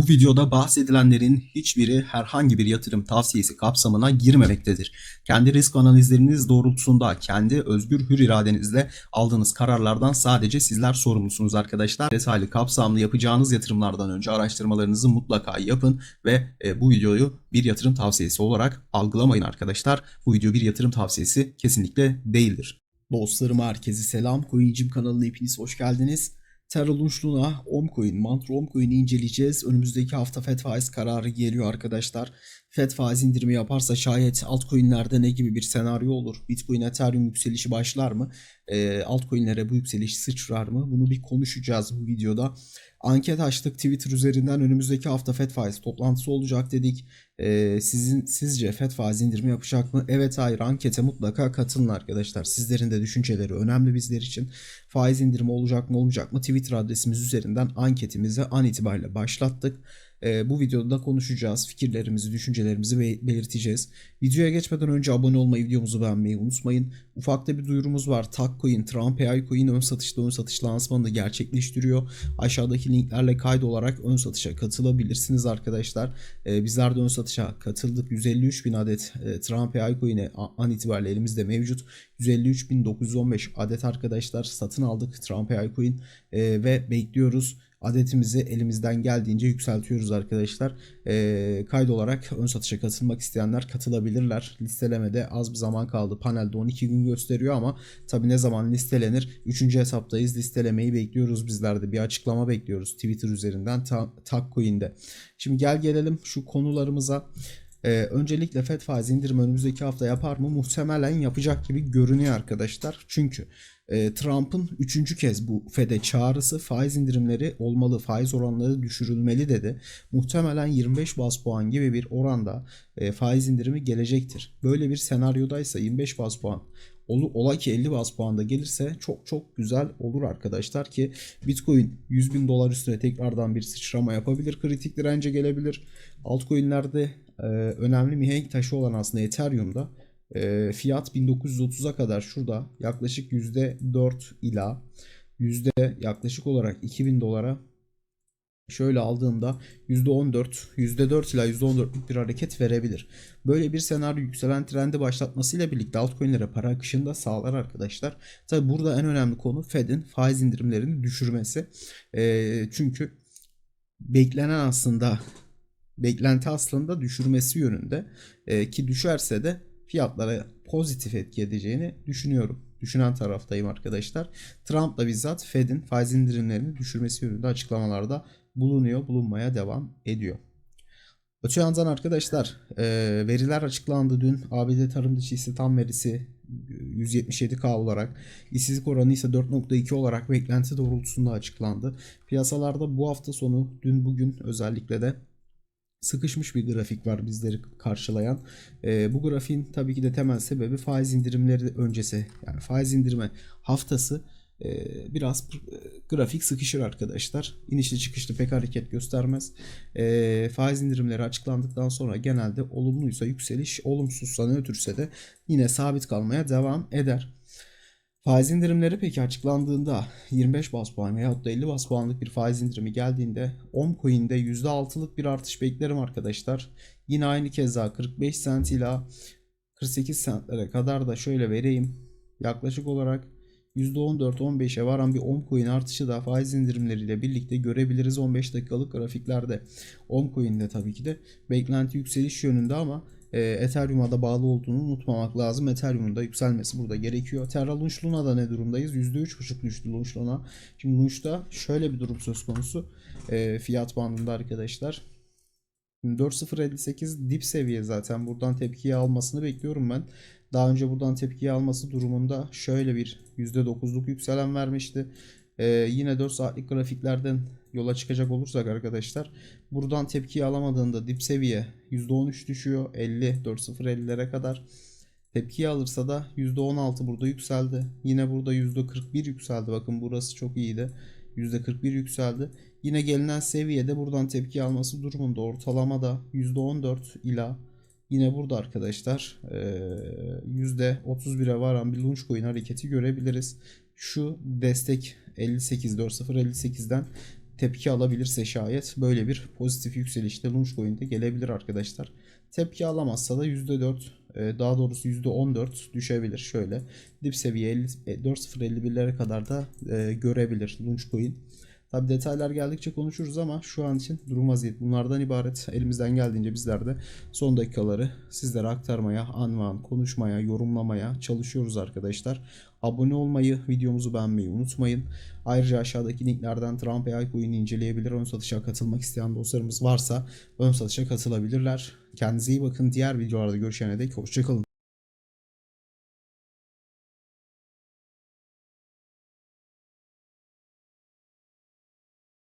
Bu videoda bahsedilenlerin hiçbiri herhangi bir yatırım tavsiyesi kapsamına girmemektedir. Kendi risk analizleriniz doğrultusunda kendi özgür hür iradenizle aldığınız kararlardan sadece sizler sorumlusunuz arkadaşlar. Detaylı kapsamlı yapacağınız yatırımlardan önce araştırmalarınızı mutlaka yapın ve e, bu videoyu bir yatırım tavsiyesi olarak algılamayın arkadaşlar. Bu video bir yatırım tavsiyesi kesinlikle değildir. Dostlarım herkese selam. Coincim kanalına hepiniz hoş geldiniz. Terra Lunchlu'na Omcoin, Mantra Omcoin'i inceleyeceğiz. Önümüzdeki hafta FED faiz kararı geliyor arkadaşlar. FED faiz indirimi yaparsa şayet altcoin'lerde ne gibi bir senaryo olur? Bitcoin, Ethereum yükselişi başlar mı? E, altcoin'lere bu yükseliş sıçrar mı? Bunu bir konuşacağız bu videoda. Anket açtık Twitter üzerinden önümüzdeki hafta FED faiz toplantısı olacak dedik. Ee, sizin sizce FED faiz indirimi yapacak mı? Evet hayır ankete mutlaka katılın arkadaşlar. Sizlerin de düşünceleri önemli bizler için. Faiz indirimi olacak mı olmayacak mı? Twitter adresimiz üzerinden anketimizi an itibariyle başlattık. Ee, bu videoda konuşacağız. Fikirlerimizi, düşüncelerimizi be- belirteceğiz. Videoya geçmeden önce abone olmayı, videomuzu beğenmeyi unutmayın. Ufakta bir duyurumuz var. Takcoin, Trump AI Coin ön satışta ön satış lansmanını gerçekleştiriyor. Aşağıdaki linklerle kaydolarak ön satışa katılabilirsiniz arkadaşlar. Ee, bizler de ön satışa katıldık. 153 bin adet e, Trump AI Coin'e an itibariyle elimizde mevcut. 153.915 adet arkadaşlar satın aldık Trump AI Coin e, ve bekliyoruz adetimizi elimizden geldiğince yükseltiyoruz arkadaşlar. E, kaydolarak ön satışa katılmak isteyenler katılabilirler. Listelemede az bir zaman kaldı. Panelde 12 gün gösteriyor ama tabi ne zaman listelenir? 3. hesaptayız. Listelemeyi bekliyoruz bizler de. Bir açıklama bekliyoruz Twitter üzerinden Takcoin'de. Şimdi gel gelelim şu konularımıza. Ee, öncelikle FED faiz indirimi önümüzdeki hafta yapar mı? Muhtemelen yapacak gibi görünüyor arkadaşlar. Çünkü e, Trump'ın üçüncü kez bu FED'e çağrısı faiz indirimleri olmalı, faiz oranları düşürülmeli dedi. Muhtemelen 25 bas puan gibi bir oranda e, faiz indirimi gelecektir. Böyle bir senaryodaysa 25 bas puan Olu, ola ki 50 bas puanda gelirse çok çok güzel olur arkadaşlar ki Bitcoin 100 bin dolar üstüne tekrardan bir sıçrama yapabilir. Kritik dirence gelebilir. Altcoin'lerde e, önemli mihenk taşı olan aslında Ethereum'da e, fiyat 1930'a kadar şurada yaklaşık %4 ila yüzde yaklaşık olarak 2000 dolara şöyle aldığımda %14, %4 ila %14'lük bir hareket verebilir. Böyle bir senaryo yükselen trendi başlatmasıyla birlikte altcoin'lere para akışını da sağlar arkadaşlar. Tabi burada en önemli konu Fed'in faiz indirimlerini düşürmesi. E, çünkü beklenen aslında beklenti aslında düşürmesi yönünde e, ki düşerse de fiyatlara pozitif etki edeceğini düşünüyorum. Düşünen taraftayım arkadaşlar. Trump da bizzat Fed'in faiz indirimlerini düşürmesi yönünde açıklamalarda bulunuyor, bulunmaya devam ediyor. Öte yandan arkadaşlar e, veriler açıklandı dün. ABD tarım dışı istihdam verisi 177K olarak işsizlik oranı ise 4.2 olarak beklenti doğrultusunda açıklandı. Piyasalarda bu hafta sonu dün bugün özellikle de sıkışmış bir grafik var bizleri karşılayan. E, bu grafiğin tabii ki de temel sebebi faiz indirimleri öncesi yani faiz indirme haftası e, biraz e, grafik sıkışır arkadaşlar. İnişli çıkışlı pek hareket göstermez. E, faiz indirimleri açıklandıktan sonra genelde olumluysa yükseliş, olumsuzsa nötrse de yine sabit kalmaya devam eder. Faiz indirimleri peki açıklandığında 25 bas puan veyahut da 50 bas puanlık bir faiz indirimi geldiğinde Omcoin'de %6'lık bir artış beklerim arkadaşlar. Yine aynı keza 45 cent ila 48 centlere kadar da şöyle vereyim. Yaklaşık olarak %14-15'e varan bir Omcoin artışı da faiz indirimleriyle birlikte görebiliriz 15 dakikalık grafiklerde. Omcoin'de tabii ki de beklenti yükseliş yönünde ama e, Ethereum'a da bağlı olduğunu unutmamak lazım. Ethereum'un da yükselmesi burada gerekiyor. Terra Lunch Luna'da ne durumdayız? %3.5 düştü Lunch Luna. Şimdi Lunch'ta şöyle bir durum söz konusu. E, fiyat bandında arkadaşlar. 4.058 dip seviye zaten. Buradan tepkiyi almasını bekliyorum ben. Daha önce buradan tepkiyi alması durumunda şöyle bir %9'luk yükselen vermişti. Ee, yine 4 saatlik grafiklerden yola çıkacak olursak arkadaşlar buradan tepkiyi alamadığında dip seviye %13 düşüyor 50 4.050'lere kadar. Tepkiyi alırsa da %16 burada yükseldi. Yine burada %41 yükseldi. Bakın burası çok iyiydi. %41 yükseldi. Yine gelinen seviyede buradan tepki alması durumunda ortalamada %14 ila yine burada arkadaşlar %31'e varan bir Launchcoin hareketi görebiliriz. Şu destek 58 4058'den tepki alabilirse şayet böyle bir pozitif yükselişte Launchcoin'de gelebilir arkadaşlar. Tepki alamazsa da %4 e, daha doğrusu %14 düşebilir şöyle. Dip seviye 50 e, 4.051'lere kadar da e, görebilir Launchcoin. Tabi detaylar geldikçe konuşuruz ama şu an için durum vaziyet bunlardan ibaret. Elimizden geldiğince bizler de son dakikaları sizlere aktarmaya, anvan, konuşmaya, yorumlamaya çalışıyoruz arkadaşlar. Abone olmayı, videomuzu beğenmeyi unutmayın. Ayrıca aşağıdaki linklerden Trump AI coin'i inceleyebilir. Ön satışa katılmak isteyen dostlarımız varsa ön satışa katılabilirler. Kendinize iyi bakın. Diğer videolarda görüşene dek hoşçakalın.